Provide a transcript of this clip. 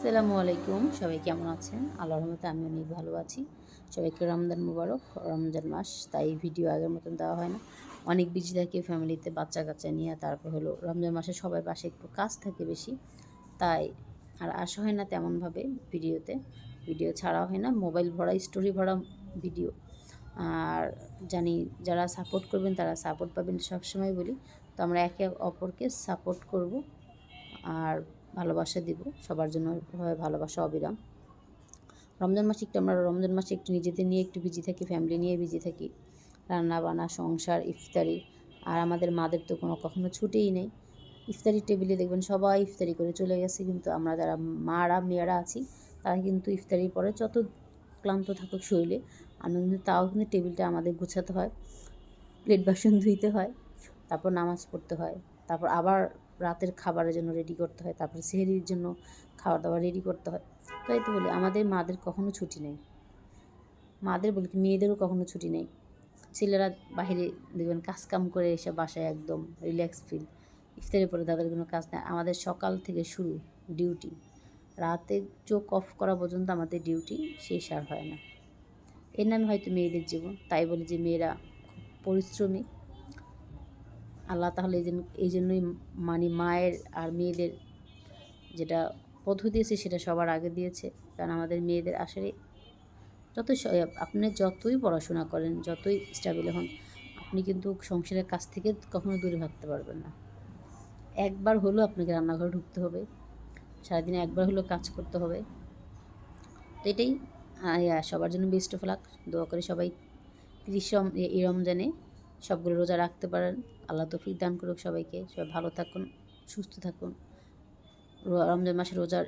আসসালামু আলাইকুম। সবাই কেমন আছেন? আল্লাহর রহমতে আমি অনেক ভালো আছি। সবাইকে রমজান মুবারক। রমজান মাস, তাই ভিডিও আগের মতন দেওয়া হয় না। অনেক বিজি থাকে ফ্যামিলিতে বাচ্চা কাচ্চা নিয়ে। তারপর হলো রমজান মাসে সবাই পাশে একটু কাজ থাকে বেশি। তাই আর আসা হয় না তেমনভাবে ভিডিওতে। ভিডিও ছাড়া হয় না মোবাইল ভরা স্টোরি ভরা ভিডিও আর জানি যারা সাপোর্ট করবেন, তারা সাপোর্ট পাবেন সবসময় বলি। তো আমরা একে অপরকে সাপোর্ট করব। আর ভালোবাসা দিব। সবার জন্য হয় ভালোবাসা অবিরাম। রমজান মাসে একটু আমরা রমজান মাসে একটু নিজেদের নিয়ে একটু বিজি থাকি ফ্যামিলি নিয়ে বিজি থাকি। রান্না বান্না সংসার, ইফতারি। আর আমাদের মাদের তো কোনো কখনো ছুটেই নেই। ইফতারি টেবিলে দেখবেন সবাই ইফতারি করে চলে গেছে। কিন্তু আমরা যারা মারা, মেয়েরা আছি, তারা কিন্তু ইফতারির পরে যত ক্লান্ত থাকুক শরীরে, আমরা কিন্তু তাও কিন্তু টেবিলটা আমাদের গুছাতে হয় প্লেট বাসন ধুইতে হয়, তারপর নামাজ পড়তে হয়। তারপর আবার রাতের খাবারের জন্য রেডি করতে হয়, তারপর সেহরির জন্য খাওয়া দাওয়া রেডি করতে হয়। তাই তো বলি, আমাদের মাদের কখনো ছুটি নেই। মাদের বলি মেয়েদেরও কখনো ছুটি নেই। ছেলেরা বাইরে দেখবেন কাজ কাম করে এসে বাসায় একদম রিল্যাক্স ফিল ইফতারের পরে তাদের কোনো কাজ নেই। আমাদের সকাল থেকে শুরু ডিউটি রাতে চোখ অফ করা পর্যন্ত আমাদের ডিউটি শেষ আর হয় না। এর নামে হয়তো মেয়েদের জীবন, তাই বলি যে মেয়েরা খুব পরিশ্রমী। আল্লাহ তাহলে এই জন্য, এই জন্যই মানে মায়ের আর মেয়েদের যেটা পদ্ধতি আছে সেটা সবার আগে দিয়েছে, কারণ আমাদের মেয়েদের আসলে যত আপনি যতই পড়াশোনা করেন, যতই স্টেবল হন, আপনি কিন্তু সংসারের কাছ থেকে কখনো দূরে থাকতে পারবেন না। একবার হলেও আপনাকে রান্নাঘরে ঢুকতে হবে, সারাদিনে একবার হলেও কাজ করতে হবে। তো এটাই সবার জন্য বেস্ট অফ লাক দোয়া করে সবাই তিরিশ এই রমজানে সবগুলো রোজা রাখতে পারেন। আল্লাহ তৌফিক দান করুক সবাইকে। সবাই ভালো থাকুন, সুস্থ থাকুন। রমজান মাসে রোজার